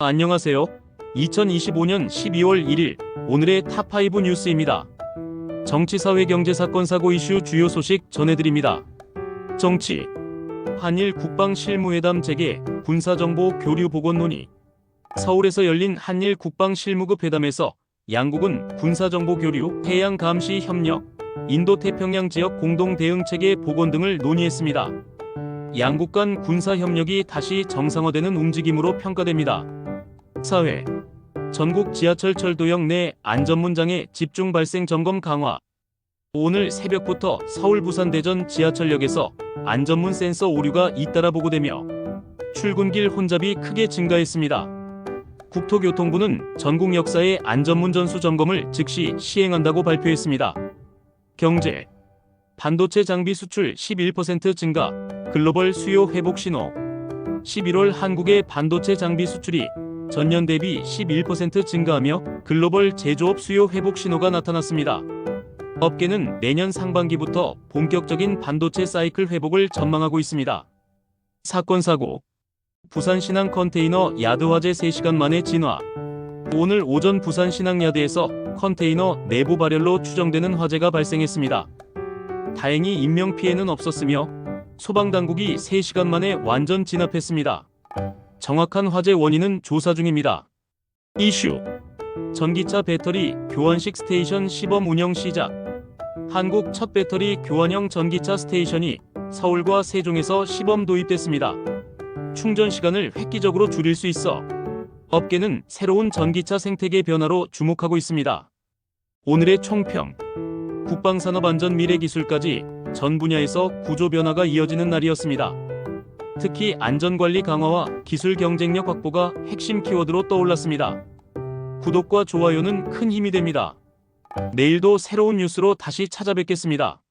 안녕하세요. 2025년 12월 1일 오늘의 탑5 뉴스입니다. 정치, 사회, 경제, 사건, 사고 이슈 주요 소식 전해드립니다. 정치 한일 국방 실무회담 재개 군사정보 교류 보건 논의 서울에서 열린 한일 국방 실무급 회담에서 양국은 군사정보 교류, 해양 감시 협력, 인도 태평양 지역 공동 대응 체계 복원 등을 논의했습니다. 양국 간 군사 협력이 다시 정상화되는 움직임으로 평가됩니다. 사회 전국 지하철 철도역 내 안전문장애 집중 발생 점검 강화 오늘 새벽부터 서울 부산 대전 지하철역에서 안전문 센서 오류가 잇따라 보고되며 출근길 혼잡이 크게 증가했습니다. 국토교통부는 전국 역사의 안전문 전수 점검을 즉시 시행한다고 발표했습니다. 경제 반도체 장비 수출 11% 증가 글로벌 수요 회복 신호 11월 한국의 반도체 장비 수출이 전년 대비 11% 증가하며 글로벌 제조업 수요 회복 신호가 나타났습니다. 업계는 내년 상반기부터 본격적인 반도체 사이클 회복을 전망하고 있습니다. 사건 사고 부산 신항 컨테이너 야드 화재 3시간 만에 진화 오늘 오전 부산 신항 야드에서 컨테이너 내부 발열로 추정되는 화재가 발생했습니다. 다행히 인명 피해는 없었으며 소방당국이 3시간 만에 완전 진압했습니다. 정확한 화재 원인은 조사 중입니다. 이슈 전기차 배터리 교환식 스테이션 시범 운영 시작 한국 첫 배터리 교환형 전기차 스테이션이 서울과 세종에서 시범 도입됐습니다. 충전 시간을 획기적으로 줄일 수 있어 업계는 새로운 전기차 생태계 변화로 주목하고 있습니다. 오늘의 총평 국방산업 안전 미래 기술까지 전 분야에서 구조 변화가 이어지는 날이었습니다. 특히 안전관리 강화와 기술 경쟁력 확보가 핵심 키워드로 떠올랐습니다. 구독과 좋아요는 큰 힘이 됩니다. 내일도 새로운 뉴스로 다시 찾아뵙겠습니다.